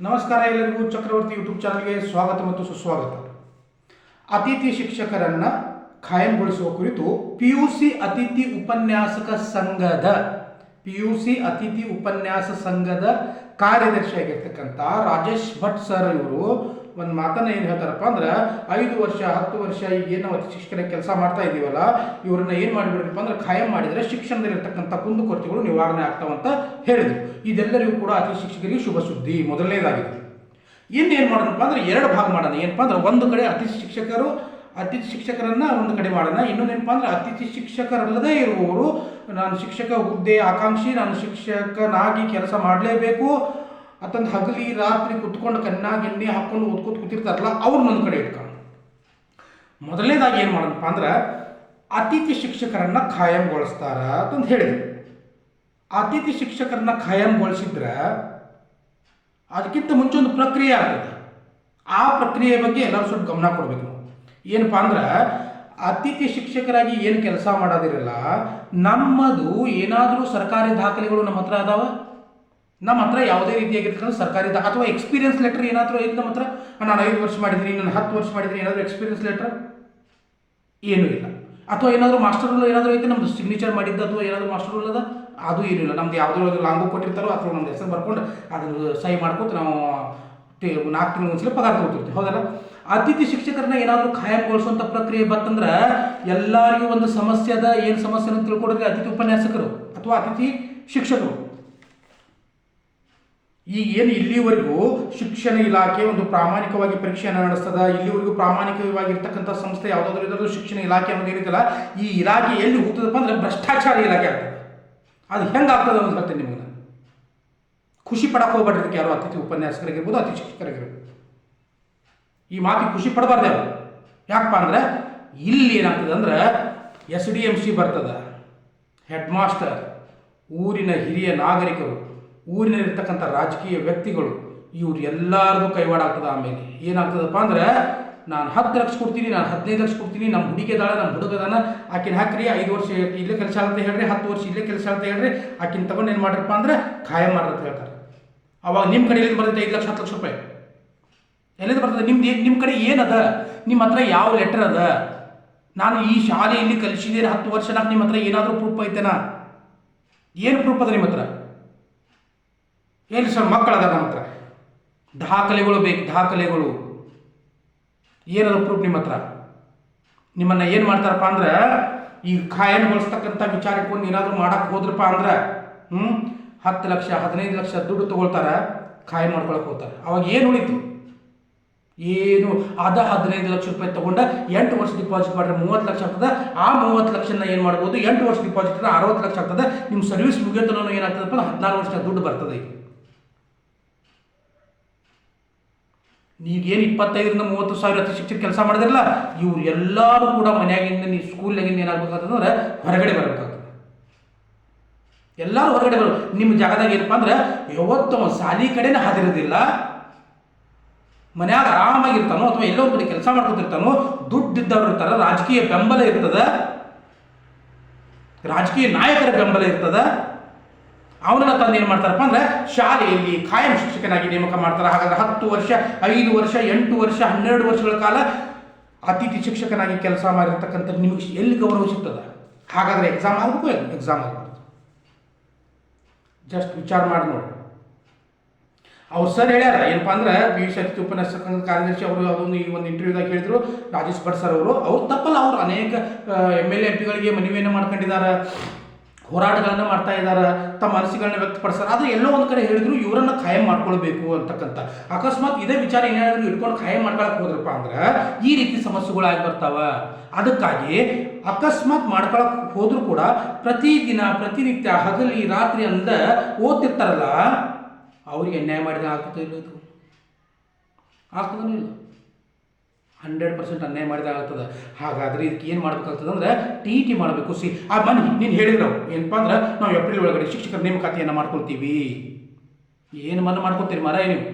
ನಮಸ್ಕಾರ ಎಲ್ಲರಿಗೂ ಚಕ್ರವರ್ತಿ ಯೂಟ್ಯೂಬ್ ಚಾನಲ್ಗೆ ಸ್ವಾಗತ ಮತ್ತು ಸುಸ್ವಾಗತ. ಅತಿಥಿ ಶಿಕ್ಷಕರನ್ನ ಖಾಯಂಗೊಳಿಸುವ ಕುರಿತು ಪಿ ಯು ಸಿ ಅತಿಥಿ ಉಪನ್ಯಾಸಕ ಸಂಘದ ಪಿ ಯು ಸಿ ಅತಿಥಿ ಉಪನ್ಯಾಸ ಸಂಘದ ಕಾರ್ಯದರ್ಶಿಯಾಗಿರ್ತಕ್ಕಂಥ ರಾಜೇಶ್ ಭಟ್ ಸರ್ ಇವರು ಒಂದು ಮಾತನ್ನು ಏನು ಹೇಳ್ತಾರಪ್ಪ ಅಂದ್ರೆ, ಐದು ವರ್ಷ, ಹತ್ತು ವರ್ಷ ಈಗ ಏನು ಅತಿಥಿ ಶಿಕ್ಷಕರ ಕೆಲಸ ಮಾಡ್ತಾ ಇದ್ದೀವಲ್ಲ, ಇವ್ರನ್ನ ಏನು ಮಾಡಿಬಿಡ್ರಪ್ಪ ಅಂದ್ರೆ, ಖಾಯಂ ಮಾಡಿದರೆ ಶಿಕ್ಷಣದಲ್ಲಿರ್ತಕ್ಕಂಥ ಕುಂದುಕೊರತೆಗಳು ನಿವಾರಣೆ ಆಗ್ತಾವಂತ ಹೇಳಿದ್ರು. ಇದೆಲ್ಲರಿಗೂ ಕೂಡ ಅತಿ ಶಿಕ್ಷಕರಿಗೆ ಶುಭ ಸುದ್ದಿ ಮೊದಲನೇದಾಗಿದೆ. ಇನ್ನೇನು ಮಾಡೋಣಪ್ಪ ಅಂದ್ರೆ, ಎರಡು ಭಾಗ ಮಾಡೋಣ. ಏನಪ್ಪ ಅಂದ್ರೆ, ಒಂದು ಕಡೆ ಅತಿಥಿ ಶಿಕ್ಷಕರು ಅತಿಥಿ ಶಿಕ್ಷಕರನ್ನ ಒಂದು ಕಡೆ ಮಾಡೋಣ. ಇನ್ನೊಂದೇನಪ್ಪ ಅಂದ್ರೆ, ಅತಿಥಿ ಶಿಕ್ಷಕರಲ್ಲದೇ ಇರುವವರು, ನಾನು ಶಿಕ್ಷಕ ಹುದ್ದೆ, ಆಕಾಂಕ್ಷಿ, ನಾನು ಶಿಕ್ಷಕನಾಗಿ ಕೆಲಸ ಮಾಡಲೇಬೇಕು ಅತ್ತಂದು ಹಗಲಿ ರಾತ್ರಿ ಕುತ್ಕೊಂಡು ಕಣ್ಣಾಗಿ ಎಣ್ಣೆ ಹಾಕ್ಕೊಂಡು ಓದ್ಕೋತ ಕೂತಿರ್ತಾರಲ್ಲ, ಅವ್ರು ಒಂದು ಕಡೆ ಇಟ್ಕೊಂಡು. ಮೊದಲನೇದಾಗಿ ಏನು ಮಾಡೋಣಪ್ಪ ಅಂದ್ರೆ ಅತಿಥಿ ಶಿಕ್ಷಕರನ್ನ ಖಾಯಂಗೊಳಿಸ್ತಾರ ಅಂತಂದು ಹೇಳಿದ್ರು ಅತಿಥಿ ಶಿಕ್ಷಕರನ್ನ ಖಾಯಂಗೊಳಿಸಿದ್ರೆ ಅದಕ್ಕಿಂತ ಮುಂಚೆ ಒಂದು ಪ್ರಕ್ರಿಯೆ ಆಗ್ತದೆ. ಆ ಪ್ರಕ್ರಿಯೆ ಬಗ್ಗೆ ಎಲ್ಲರೂ ಸ್ವಲ್ಪ ಗಮನ ಕೊಡಬೇಕು. ನಾವು ಏನಪ್ಪ ಅಂದ್ರೆ ಅತಿಥಿ ಶಿಕ್ಷಕರಾಗಿ ಏನು ಕೆಲಸ ಮಾಡೋದಿರಲ್ಲ, ನಮ್ಮದು ಏನಾದರೂ ಸರ್ಕಾರಿ ದಾಖಲೆಗಳು ನಮ್ಮ ಹತ್ರ ಅದಾವ? ನಮ್ಮ ಹತ್ರ ಯಾವುದೇ ರೀತಿಯಾಗಿರ್ತಕ್ಕಂಥ ಸರ್ಕಾರಿ ಅಥವಾ ಎಕ್ಸ್ಪೀರಿಯನ್ಸ್ ಲೆಟರ್ ಏನಾದರೂ ಐತೆ ನಮ್ಮ ಹತ್ರ ನಾನು ಐದು ವರ್ಷ ಮಾಡಿದ್ದೀನಿ ನಾನು ಹತ್ತು ವರ್ಷ ಮಾಡಿದ್ದೀನಿ ಏನಾದರೂ ಎಕ್ಸ್ಪೀರಿಯನ್ಸ್ ಲೆಟರ್ ಏನೂ ಇಲ್ಲ. ಅಥವಾ ಏನಾದರೂ ಮಾಸ್ಟರ್ ರೂಲ್ ಏನಾದರೂ ಐತೆ, ನಮ್ದು ಸಿಗ್ನೇಚರ್ ಮಾಡಿದ್ದು ಅಥವಾ ಏನಾದರೂ ಮಾಸ್ಟರ್ ರೂಲ್ ಅದ? ಅದು ಏನೂ ಇಲ್ಲ. ನಮ್ದು ಯಾವುದೋ ಲಾಂಗು ಕೊಟ್ಟಿರ್ತಾರೋ ಅಥವಾ ನಮ್ದು ಹೆಸರು ಬರ್ಕೊಂಡು ಅದನ್ನು ಸಹಿ ಮಾಡ್ಕೊತ ನಾವು ನಾಲ್ಕು ತಿಂಗಳು ಒಂದ್ಸಲ ಪಗಾರ ತಗೋತಿರ್ತೀವಿ. ಹೌದಲ್ಲ? ಅತಿಥಿ ಶಿಕ್ಷಕರನ್ನ ಏನಾದರೂ ಖಾಯಂಗೊಳಿಸುವಂಥ ಪ್ರಕ್ರಿಯೆ ಬಂತಂದ್ರೆ ಎಲ್ಲರಿಗೂ ಒಂದು ಸಮಸ್ಯೆ ಅದ ಏನು ಸಮಸ್ಯೆ ಅಂತ ತಿಳ್ಕೊಡಿದ್ರೆ ಅತಿಥಿ ಉಪನ್ಯಾಸಕರು ಅಥವಾ ಅತಿಥಿ ಶಿಕ್ಷಕರು. ಈ ಏನು ಇಲ್ಲಿವರೆಗೂ ಶಿಕ್ಷಣ ಇಲಾಖೆ ಒಂದು ಪ್ರಾಮಾಣಿಕವಾಗಿ ಪರೀಕ್ಷೆಯನ್ನು ನಡೆಸ್ತದ, ಇಲ್ಲಿವರೆಗೂ ಪ್ರಾಮಾಣಿಕವಾಗಿರ್ತಕ್ಕಂಥ ಸಂಸ್ಥೆ ಯಾವುದಾದ್ರೂ ಇದ್ರೂ ಶಿಕ್ಷಣ ಇಲಾಖೆ ಅನ್ನೋದು ಏನಿದೆಯಲ್ಲ ಈ ಇಲಾಖೆ ಎಲ್ಲಿ ಹೋಗ್ತದಪ್ಪ ಅಂದ್ರೆ ಭ್ರಷ್ಟಾಚಾರ ಇಲಾಖೆ ಆಗ್ತದೆ. ಅದು ಹೆಂಗೆ ಆಗ್ತದೆ ಅಂತ ಹೇಳ್ತೇನೆ ನಿಮಗೆ. ನಾನು ಖುಷಿ ಪಡಕ್ಕೆ ಹೋಗ್ಬೇಡ್ರಿ ಇದಕ್ಕೆ ಯಾರೋ ಅತಿಥಿ ಉಪನ್ಯಾಸಕರಾಗಿರ್ಬೋದು, ಅತಿಥಿ ಶಿಕ್ಷಕರಾಗಿರ್ಬೋದು. ಈ ಮಾತಿಗೆ ಖುಷಿ ಪಡಬಾರ್ದು ಅವರು. ಯಾಕಪ್ಪ ಅಂದ್ರೆ, ಇಲ್ಲಿ ಏನಾಗ್ತದೆ ಅಂದ್ರೆ ಎಸ್ ಡಿ ಎಂ ಸಿ ಬರ್ತದೆ, ಹೆಡ್ ಮಾಸ್ಟರ್, ಊರಿನ ಹಿರಿಯ ನಾಗರಿಕರು ಊರಿನಲ್ಲಿರ್ತಕ್ಕಂಥ ರಾಜಕೀಯ ವ್ಯಕ್ತಿಗಳು, ಇವ್ರು ಎಲ್ಲರದು ಕೈವಾಡ ಆಗ್ತದೆ ಆಮೇಲೆ. ಏನಾಗ್ತದಪ್ಪ ಅಂದ್ರೆ, ನಾನು ಹತ್ತು ಲಕ್ಷ ಕೊಡ್ತೀನಿ, ನಾನು ಹದಿನೈದು ಲಕ್ಷ ಕೊಡ್ತೀನಿ ನಮ್ಮ ಹುಡುಗಿ ಅದಾಳ ನಮ್ಮ ಹುಡುಗದಾನ ಆಕಿನ ಹಾಕ್ರಿ, ಐದು ವರ್ಷ ಇಲ್ಲೇ ಕೆಲಸ ಅಂತ ಹೇಳ್ರಿ, ಹತ್ತು ವರ್ಷ ಇಲ್ಲೇ ಕೆಲಸ ಅಂತ ಹೇಳ್ರಿ, ಆಕಿನ ತಗೊಂಡು ಏನು ಮಾಡ್ರಪ್ಪ ಅಂದ್ರೆ ಖಾಯಂ ಮಾಡ್ರಿ ಅಂತ ಹೇಳ್ತಾರೆ. ಅವಾಗ ನಿಮ್ಮ ಕಡೆಯಲ್ಲಿ ಬರ್ತೈತೆ ಐದು ಲಕ್ಷ, ಹತ್ತು ಲಕ್ಷ ರೂಪಾಯಿ? ಎಲ್ಲಿಂದ ಬರ್ತದೆ ನಿಮ್ದು ನಿಮ್ಮ ಕಡೆ ಏನದ ನಿಮ್ಮ ಹತ್ರ ಯಾವ ಲೆಟರ್ ಅದ? ನಾನು ಈ ಶಾಲೆಯಲ್ಲಿ ಕಲಿಸಿದ್ದೇನೆ ಹತ್ತು ವರ್ಷ, ನಾನು ನಿಮ್ಮ ಹತ್ರ ಏನಾದರೂ ಪ್ರೂಫ್ ಐತೆನಾ? ಏನು ಪ್ರೂಫ್ ಅದ ನಿಮ್ಮ ಹತ್ರ? ಏನು ಸರ್ ಮಕ್ಕಳದ ನಮ್ಮ ಹತ್ರ? ದಾಖಲೆಗಳು ಬೇಕು, ದಾಖಲೆಗಳು. ಏನದ ಪ್ರೂಫ್ ನಿಮ್ಮ ಹತ್ರ? ನಿಮ್ಮನ್ನ ಏನು ಮಾಡ್ತಾರಪ್ಪ ಅಂದ್ರೆ, ಈ ಖಾಯನ್ಗೊಳಿಸ್ತಕ್ಕಂಥ ವಿಚಾರ ಇಟ್ಕೊಂಡು ಏನಾದರೂ ಮಾಡಕ್ಕೆ ಹೋದ್ರಪ್ಪ ಅಂದ್ರೆ ಹ್ಞೂ ಹತ್ತು ಲಕ್ಷ, ಹದಿನೈದು ಲಕ್ಷ ದುಡ್ಡು ತಗೊಳ್ತಾರೆ, ಖಾಯಂ ಮಾಡ್ಕೊಳಕ್ಕೆ ಹೋಗ್ತಾರೆ. ಅವಾಗ ಏನು ಉಳಿತು? ಏನು? ಅದ ಹದಿನೈದು ಲಕ್ಷ ರೂಪಾಯಿ ತಗೊಂಡ ಎಂಟು ವರ್ಷ ಡಿಪಾಸಿಟ್ ಮಾಡಿದ್ರೆ ಮೂವತ್ತು ಲಕ್ಷ ಆಗ್ತದೆ, ಆ ಮೂವತ್ತು ಲಕ್ಷನ ಏನು ಮಾಡ್ಬೋದು? ಎಂಟು ವರ್ಷ ಡಿಪಾಸಿಟ್ ಅರವತ್ತು ಲಕ್ಷ ಆಗ್ತದೆ. ನಿಮ್ಮ ಸರ್ವಿಸ್ ಮುಗಿಯೋತನೂ ಏನಾಗ್ತದಪ್ಪ ಹದಿನಾರು ವರ್ಷ ದುಡ್ಡು ಬರ್ತದೆ ಈಗ. ನೀವೇನು ಇಪ್ಪತ್ತೈದರಿಂದ ಮೂವತ್ತು ಸಾವಿರ ಅತಿ ಶಿಕ್ಷಕ ಕೆಲಸ ಮಾಡಿದ್ರಲ್ಲ, ಇವ್ರು ಎಲ್ಲರೂ ಕೂಡ ಮನೆಯಾಗಿಂದ ನೀವು ಸ್ಕೂಲ್ನಾಗಿಂದ ಏನಾಗಬೇಕಾಗ್ತದಂದ್ರೆ ಹೊರಗಡೆ ಬರಬೇಕಾಗ್ತದೆ. ಎಲ್ಲರೂ ಹೊರಗಡೆ ಬರೋ ನಿಮ್ಮ ಜಾಗದಾಗ ಏನಪ್ಪ ಅಂದ್ರೆ, ಯಾವತ್ತು ಸಾಲಿ ಕಡೆನೇ ಹಾದಿರೋದಿಲ್ಲ. ಮನ್ಯಾಗ ಆರಾಮಾಗಿರ್ತಾನೋ ಅಥವಾ ಎಲ್ಲೋ ಒಂದು ಕೆಲಸ ಮಾಡ್ಕೊತಿರ್ತಾನೋ, ದುಡ್ಡಿದ್ದವ್ರು ಇರ್ತಾರೆ, ರಾಜಕೀಯ ಬೆಂಬಲ ಇರ್ತದೆ. ರಾಜಕೀಯ ನಾಯಕರ ಬೆಂಬಲ ಇರ್ತದ. ಅವನನ್ನ ತಂದು ಏನು ಮಾಡ್ತಾರಪ್ಪ ಅಂದ್ರೆ ಶಾಲೆಯಲ್ಲಿ ಖಾಯಂ ಶಿಕ್ಷಕನಾಗಿ ನೇಮಕ ಮಾಡ್ತಾರೆ. ಹಾಗಾದ್ರೆ ಹತ್ತು ವರ್ಷ, ಐದು ವರ್ಷ, ಎಂಟು ವರ್ಷ, ಹನ್ನೆರಡು ವರ್ಷಗಳ ಕಾಲ ಅತಿಥಿ ಶಿಕ್ಷಕನಾಗಿ ಕೆಲಸ ಮಾಡಿರ್ತಕ್ಕಂಥ ನಿಮಗೆ ಎಲ್ಲಿ ಗೌರವ ಸಿಗ್ತದೆ? ಹಾಗಾದ್ರೆ ಎಕ್ಸಾಮ್ ಆಗಬೇಕು ಎಕ್ಸಾಮ್ ಆಗಬಾರ್ದು. ಜಸ್ಟ್ ವಿಚಾರ ಮಾಡಿ ನೋಡಿ. ಅವ್ರು ಸರ್ ಹೇಳ್ಯಾರ, ಏನಪ್ಪ ಅಂದ್ರೆ ಪಿ ಯು ಅತಿಥಿ ಉಪನ್ಯಾಸಕ ಸಂಘದ ಕಾರ್ಯದರ್ಶಿ ಅವರು ಅದೊಂದು ಈ ಒಂದು ಇಂಟರ್ವ್ಯೂದಾಗ ಹೇಳಿದ್ರು. ರಾಜೇಶ್ ಭಟ್ ಸರ್ ಅವರು. ಅವ್ರು ತಪ್ಪಲ್ಲ, ಅವರು ಅನೇಕ ಎಂ ಎಲ್ ಎಂ ಪಿಗಳಿಗೆ ಮನವಿಯನ್ನು ಮಾಡ್ಕೊಂಡಿದ್ದಾರೆ. ಹೋರಾಟಗಳನ್ನ ಮಾಡ್ತಾ ಇದ್ದಾರೆ ತಮ್ಮ ಮನಸ್ಸುಗಳನ್ನ ವ್ಯಕ್ತಪಡಿಸ್ತಾರೆ. ಆದರೆ ಎಲ್ಲೋ ಒಂದು ಕಡೆ ಹೇಳಿದ್ರು ಇವರನ್ನು ಖಾಯಂ ಮಾಡ್ಕೊಳ್ಬೇಕು ಅಂತಕ್ಕಂಥ. ಅಕಸ್ಮಾತ್ ಇದೇ ವಿಚಾರ ಏನಾದರೂ ಇಟ್ಕೊಂಡು ಖಾಯಂ ಮಾಡ್ಕೊಳಕ್ ಹೋದ್ರಪ್ಪ ಅಂದ್ರೆ ಈ ರೀತಿ ಸಮಸ್ಯೆಗಳಾಗಿ ಬರ್ತಾವ. ಅದಕ್ಕಾಗಿ ಅಕಸ್ಮಾತ್ ಮಾಡ್ಕೊಳಕ್ ಹೋದ್ರೂ ಕೂಡ ಪ್ರತಿದಿನ, ಪ್ರತಿನಿತ್ಯ, ಹಗಲಿ, ರಾತ್ರಿ ಅಂದ ಓದ್ತಿರ್ತಾರಲ್ಲ, ಅವರಿಗೆ ಅನ್ಯಾಯ ಮಾಡಿದ ಆಗ್ತದೆ ಇಲ್ಲ ಇದು? ಆಗ್ತದನೂ ಇಲ್ಲ ಹಂಡ್ರೆಡ್ ಪರ್ಸೆಂಟ್ ಅನ್ಯಾಯ ಮಾಡಿದಾಗ್ತದೆ. ಹಾಗಾದ್ರೆ ಇದಕ್ಕೆ ಏನು ಮಾಡ್ಬೇಕಾಗ್ತದೆ ಅಂದ್ರೆ ಟಿ ಟಿ ಮಾಡಬೇಕು. ಸಿ, ಆ ಬನ್ನಿ, ನೀನು ಹೇಳಿದ್ರು ಏನಪ್ಪ ಅಂದ್ರೆ ನಾವು ಏಪ್ರಿಲ್ ಒಳಗಡೆ ಶಿಕ್ಷಕರ ನೇಮಕಾತಿಯನ್ನು ಮಾಡ್ಕೊಳ್ತೀವಿ. ಏನು ಮನ್ನ ಮಾಡ್ಕೊತೀರಿ ಮರ ನೀವು?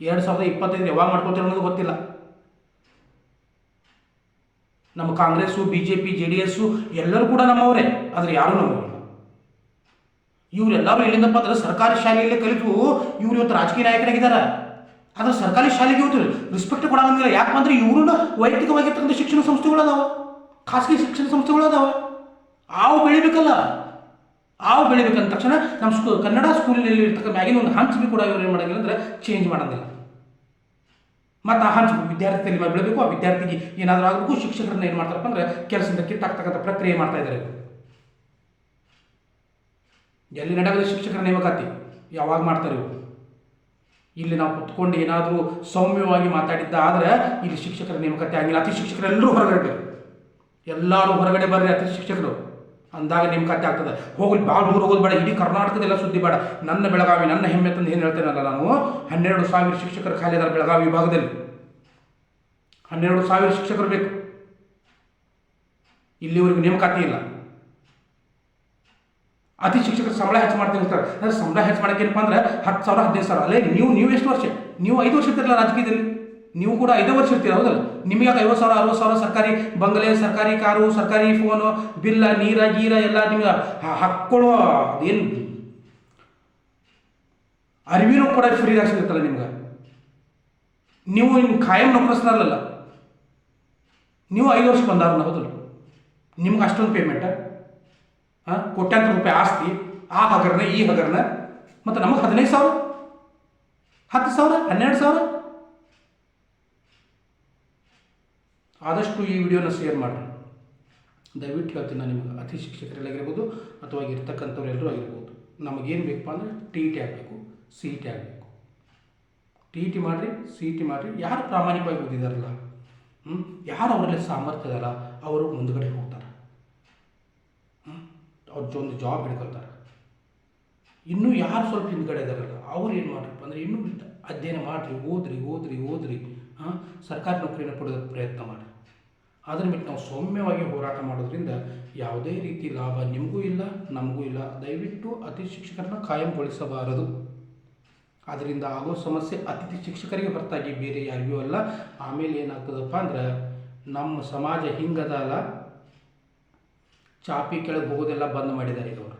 ಎರಡು ಸಾವಿರದ ಇಪ್ಪತ್ತೈದು ಯಾವಾಗ ಮಾಡ್ಕೊತೀರ ಅನ್ನೋದು ಗೊತ್ತಿಲ್ಲ. ನಮ್ಮ Congress, B J P, J D S ಎಲ್ಲರೂ ಕೂಡ ನಮ್ಮವರೇ, ಆದರೆ ಯಾರು ನಮ್ಮವರು ಇವರೆಲ್ಲರೂ ಎಲ್ಲಿಂದಪ್ಪ ಅಂದ್ರೆ ಸರ್ಕಾರಿ ಶಾಲೆಯಲ್ಲೇ ಕಲಿತು ಇವ್ರು ಇವತ್ತು ರಾಜಕೀಯ ನಾಯಕರಾಗಿದ್ದಾರೆ ಆದ್ರೆ ಸರ್ಕಾರಿ ಶಾಲೆಗೆ ಇವತ್ತು ರಿಸ್ಪೆಕ್ಟ್ ಕೊಡಂಗಿಲ್ಲ ಯಾಕಂದ್ರೆ ಇವ್ರನ್ನ ವೈಯಕ್ತಿಕವಾಗಿರ್ತಕ್ಕಂಥ ಶಿಕ್ಷಣ ಸಂಸ್ಥೆಗಳು ಅದಾವ. ಖಾಸಗಿ ಶಿಕ್ಷಣ ಸಂಸ್ಥೆಗಳು ಅದಾವ. ಆವು ಬೆಳಿಬೇಕಲ್ಲ. ಆವು ಬೆಳಿಬೇಕಂದ ತಕ್ಷಣ ನಮ್ಮ ಸ್ಕೂ, ಕನ್ನಡ ಸ್ಕೂಲಿನಲ್ಲಿ ಇರ್ತಕ್ಕಂಥ ಮ್ಯಾಗಿನ ಒಂದು ಹಂಚ್ ಕೂಡ ಇವ್ರು ಏನು ಮಾಡಂಗಿಲ್ಲ ಅಂದ್ರೆ ಚೇಂಜ್ ಮಾಡೋದಿಲ್ಲ ಮತ್ತು ಆ ಹಂಚ್ ವಿದ್ಯಾರ್ಥಿಯಲ್ಲಿ ಬೆಳಬೇಕು, ಆ ವಿದ್ಯಾರ್ಥಿಗೆ ಏನಾದರೂ ಆಗಬೇಕು, ಶಿಕ್ಷಕರನ್ನ ಏನು ಮಾಡ್ತಾರಪ್ಪ ಅಂದ್ರೆ ಕೆಲಸದಿಂದ ಕಿಟ್ಟಾಗ್ತಕ್ಕಂಥ ಪ್ರಕ್ರಿಯೆ ಮಾಡ್ತಾ ಇದ್ದಾರೆ ಇವ್ರು. ಎಲ್ಲಿ ನಡೆಯೋದು ಶಿಕ್ಷಕರ ನೇಮಕಾತಿ? ಯಾವಾಗ ಮಾಡ್ತಾರೆ ಇವರು? ಇಲ್ಲಿ ನಾವು ಕುತ್ಕೊಂಡು ಏನಾದರೂ ಸೌಮ್ಯವಾಗಿ ಮಾತಾಡಿದ್ದ ಆದರೆ ಇಲ್ಲಿ ಶಿಕ್ಷಕರ ನೇಮಕತೆ ಆಗಿಲ್ಲ. ಅತಿ ಶಿಕ್ಷಕರೆಲ್ಲರೂ ಹೊರಗಡೆ ಬರ್ರಿ ಎಲ್ಲರೂ ಹೊರಗಡೆ ಬರ್ರಿ ಅತಿ ಶಿಕ್ಷಕರು. ಅಂದಾಗ ನೇಮಕಾತಿ ಆಗ್ತದೆ. ಹೋಗಲಿ ಭಾಳ ದೂರ ಹೋಗೋದು ಬೇಡ. ಇಡೀ ಕರ್ನಾಟಕದೆಲ್ಲ ಸುದ್ದಿ ಬೇಡ. ನನ್ನ ಬೆಳಗಾವಿ, ನನ್ನ ಹೆಮ್ಮೆ ತಂದು ಏನು ಹೇಳ್ತೇನಲ್ಲ ನಾನು? ಹನ್ನೆರಡು ಸಾವಿರ ಶಿಕ್ಷಕರು ಖಾಲಿ ಇದ್ದಾರೆ ಬೆಳಗಾವಿ ವಿಭಾಗದಲ್ಲಿ. ಹನ್ನೆರಡು ಸಾವಿರ ಶಿಕ್ಷಕರು ಬೇಕು. ಇಲ್ಲಿವರೆಗೂ ನೇಮಕಾತಿ ಇಲ್ಲ. ಅತಿ ಶಿಕ್ಷಕರು ಸಂಬಳ ಹೆಚ್ಚು ಮಾಡ್ತೀನಿ ಅಂತಾರೆ ಅಂದ್ರೆ ಸಂಬಳ ಹೆಚ್ಚು ಮಾಡಕ್ಕೆ ಏನಪ್ಪ ಅಂದ್ರೆ ಹತ್ತು ಸಾವಿರ, ಹದಿನೈದು ಸಾವಿರ. ಅಲ್ಲೇ ನೀವು ನೀವು ಎಷ್ಟು ವರ್ಷ? ನೀವು ಐದು ವರ್ಷ ಇರ್ತಿರಲ್ಲ ರಾಜಕೀಯದಲ್ಲಿ? ನೀವು ಕೂಡ ಐದು ವರ್ಷ ಇರ್ತೀರ, ಹೌದಲ್ಲ? ನಿಮಗೆ ಐವತ್ತು ಸಾವಿರ, ಅರವತ್ತು ಸಾವಿರ ಸರ್ಕಾರಿ ಬಂಗಲೆ, ಸರ್ಕಾರಿ ಕಾರು, ಸರ್ಕಾರಿ ಫೋನು ಬಿಲ್ಲ, ನೀರ, ಗೀರ ಎಲ್ಲ ನಿಮ್ಗೆ ಹಾಕ್ಕೊಳ್ಳೋ ಏನು ಅರಿವಿನೂ ಕೂಡ ಫ್ರೀ ಆಗಿ ಸಿಗುತ್ತಲ್ಲ ನಿಮ್ಗೆ? ನೀವು ನಿಮ್ಗೆ ಖಾಯಂ ನೌಕರಿಸ್ತಾರಲ್ಲ ನೀವು ಐದು ವರ್ಷ ಬಂದಾರಲ್ಲ ಹೌದಲ್ಲ? ನಿಮ್ಗೆ ಅಷ್ಟೊಂದು ಪೇಮೆಂಟ ಕೋಟ್ಯಾಂತರ ರೂಪಾಯಿ ಆಸ್ತಿ, ಆ ಹಗರಣ ಈ ಹಗರಣ ಮತ್ತು ನಮಗೆ ಹದಿನೈದು ಸಾವಿರ? ಹತ್ತು ಸಾವಿರ? ಹನ್ನೆರಡು ಸಾವಿರ? ಆದಷ್ಟು ಈ ವಿಡಿಯೋನ ಶೇರ್ ಮಾಡಿರಿ. ದಯವಿಟ್ಟು ಹೇಳ್ತೀನಿ ನಾನು ನಿಮಗೆ ಅತಿ ಶಿಕ್ಷಕರಲ್ಲಾಗಿರ್ಬೋದು ಅಥವಾ ಇರ್ತಕ್ಕಂಥವ್ರು ಎಲ್ಲರೂ ಆಗಿರ್ಬೋದು. ನಮಗೇನು ಬೇಕಪ್ಪ ಅಂದರೆ ಟಿ ಟಿ ಆಗಬೇಕು, ಸಿ ಟಿ ಆಗಬೇಕು. ಟಿ ಟಿ ಮಾಡಿರಿ, ಸಿ ಟಿ ಮಾಡಿರಿ. ಯಾರು ಪ್ರಾಮಾಣಿಕವಾಗಿ ಓದಿದಾರಲ್ಲ? ಹ್ಞೂ ಯಾರು ಅವರಲ್ಲಿ ಸಾಮರ್ಥ್ಯ ಅದಲ್ಲ? ಅವರು ಮುಂದುಗಡೆ ಹೋಗ್ತಾರೆ. ಅವ್ರ ಒಂದು ಜಾಬ್ ಹಿಡ್ಕೊಳ್ತಾರೆ. ಇನ್ನೂ ಯಾರು ಸ್ವಲ್ಪ ಹಿಂದ್ಗಡೆ ಇದಾರಲ್ಲ, ಅವ್ರು ಏನು ಮಾಡ್ರಪ್ಪ ಅಂದರೆ ಇನ್ನೂ ಅಧ್ಯಯನ ಮಾಡಿರಿ, ಓದ್ರಿ ಓದ್ರಿ ಓದ್ರಿ, ಹಾಂ, ಸರ್ಕಾರಿ ನೌಕರಿನ ಕೊಡೋದಕ್ಕೆ ಪ್ರಯತ್ನ ಮಾಡಿರಿ. ಅದ್ರ ಬಿಟ್ಟು ನಾವು ಸೌಮ್ಯವಾಗಿ ಹೋರಾಟ ಮಾಡೋದ್ರಿಂದ ಯಾವುದೇ ರೀತಿ ಲಾಭ ನಿಮಗೂ ಇಲ್ಲ, ನಮಗೂ ಇಲ್ಲ. ದಯವಿಟ್ಟು ಅತಿಥಿ ಶಿಕ್ಷಕರನ್ನ ಕಾಯಂಗೊಳಿಸಬಾರದು. ಅದರಿಂದ ಆಗೋ ಸಮಸ್ಯೆ ಅತಿಥಿ ಶಿಕ್ಷಕರಿಗೆ ಹೊರತಾಗಿ ಬೇರೆ ಯಾರಿಗೂ ಅಲ್ಲ. ಆಮೇಲೆ ಏನಾಗ್ತದಪ್ಪ ಅಂದ್ರೆ ನಮ್ಮ ಸಮಾಜ ಹಿಂಗದ ಅಲ್ಲ. ಚಾಪಿ ಕೆಳಗೆ ಹೋಗೋದೆಲ್ಲ ಬಂದ್ ಮಾಡಿದ್ದಾರೆ ಈಗ ಅವರು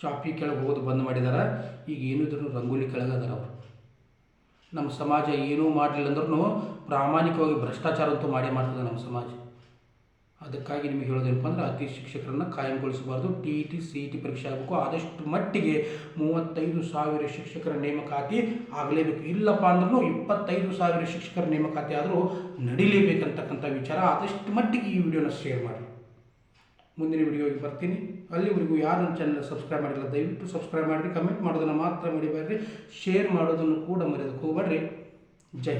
ಚಾಪಿ ಕೆಳಗೆ ಹೋಗೋದು ಬಂದ್ ಮಾಡಿದ್ದಾರೆ ಈಗ ಏನಿದ್ರು ರಂಗೋಲಿ ಕೆಳಗೆ ಅದಾರ ಅವರು. ನಮ್ಮ ಸಮಾಜ ಏನೂ ಮಾಡಲಿಲ್ಲ ಅಂದ್ರೂ ಪ್ರಾಮಾಣಿಕವಾಗಿ ಭ್ರಷ್ಟಾಚಾರ ಅಂತೂ ಮಾಡೇ ಮಾಡ್ತದೆ ನಮ್ಮ ಸಮಾಜ. ಅದಕ್ಕಾಗಿ ನಿಮಗೆ ಹೇಳೋದೇನಪ್ಪ ಅಂದ್ರೆ ಅತಿ ಶಿಕ್ಷಕರನ್ನು ಕಾಯಂಗೊಳಿಸಬಾರ್ದು. T E T, C E T ಪರೀಕ್ಷೆ ಆಗಬೇಕು. ಆದಷ್ಟು ಮಟ್ಟಿಗೆ ಮೂವತ್ತೈದು ಸಾವಿರ ಶಿಕ್ಷಕರ ನೇಮಕಾತಿ ಆಗಲೇಬೇಕು. ಇಲ್ಲಪ್ಪ ಅಂದ್ರೂ ಇಪ್ಪತ್ತೈದು ಸಾವಿರ ಶಿಕ್ಷಕರ ನೇಮಕಾತಿ ಆದರೂ ನಡಿಲೇಬೇಕಂತಕ್ಕಂಥ ವಿಚಾರ. ಆದಷ್ಟು ಮಟ್ಟಿಗೆ ಈ ವಿಡಿಯೋನ ಶೇರ್ ಮಾಡಿ. ಮುಂದಿನ ವಿಡಿಯೋಗೆ ಬರ್ತೀನಿ. ಅಲ್ಲಿವರೆಗೂ ಯಾರು ನನ್ನ ಚಾನಲ್ ಸಬ್ಸ್ಕ್ರೈಬ್ ಮಾಡಿಲ್ಲ, ದಯವಿಟ್ಟು ಸಬ್ಸ್ಕ್ರೈಬ್ ಮಾಡಿರಿ ಕಮೆಂಟ್ ಮಾಡೋದನ್ನು ಮಾತ್ರ ಮರಿಬೇಡ್ರಿ ಶೇರ್ ಮಾಡೋದನ್ನು ಕೂಡ ಮರೆಯೋದಕ್ಕೆ ಹೋಗ್ಬೇಡ್ರಿ. ಜೈ